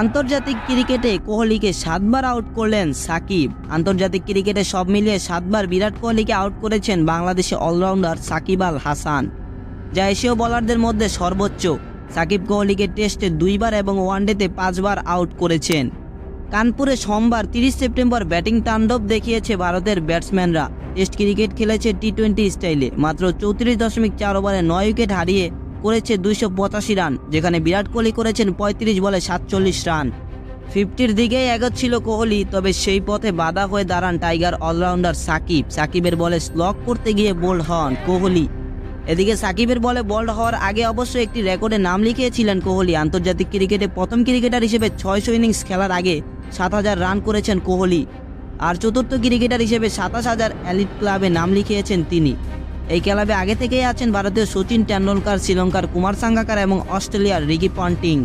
আন্তর্জাতিক ক্রিকেটে কোহলিকে সাতবার আউট করলেন সাকিব। আন্তর্জাতিক ক্রিকেটে সব মিলিয়ে সাতবার বিরাট কোহলিকে আউট করেছেন বাংলাদেশে অলরাউন্ডার সাকিব আল হাসান। যা এশীয় বোলারদের মধ্যে সর্বোচ্চ। সাকিব কোহলিকে টেস্টে দুইবার এবং ওয়ানডেতে পাঁচবার আউট করেছেন। কানপুরে সোমবার তিরিশ সেপ্টেম্বর ব্যাটিং তাণ্ডব দেখিয়েছে ভারতের ব্যাটসম্যানরা টেস্ট ক্রিকেট খেলেছে টি টোয়েন্টি স্টাইলে মাত্র চৌত্রিশ দশমিক চার ওভারে নয় উইকেট হারিয়ে করেছে দুইশো পঁচাশি রান, যেখানে বিরাট কোহলি করেছেন পঁয়ত্রিশ বলে সাতচল্লিশ রান। ফিফটির দিকেই এগোচ্ছিল কোহলি, তবে সেই পথে বাধা হয়ে দাঁড়ান টাইগার অলরাউন্ডার সাকিব। সাকিবের বলে স্লক করতে গিয়ে বোল্ড হন কোহলি। এদিকে সাকিবের বলে বোল্ড হওয়ার আগে অবশ্য একটি রেকর্ডে নাম লিখিয়েছিলেন কোহলি। আন্তর্জাতিক ক্রিকেটে প্রথম ক্রিকেটার হিসেবে ছয়শো ইনিংস খেলার আগে সাত হাজার রান করেছেন কোহলি। আর চতুর্থ ক্রিকেটার হিসেবে সাতাশ হাজার এলিট ক্লাবে নাম লিখিয়েছেন তিনি। এই ক্লাবে আগে থেকেই আছেন ভারতীয় সচিন টেন্ডুলকার, শ্রীলঙ্কার কুমার সাঙ্গাকার এবং অস্ট্রেলিয়ার রিকি পন্টিং।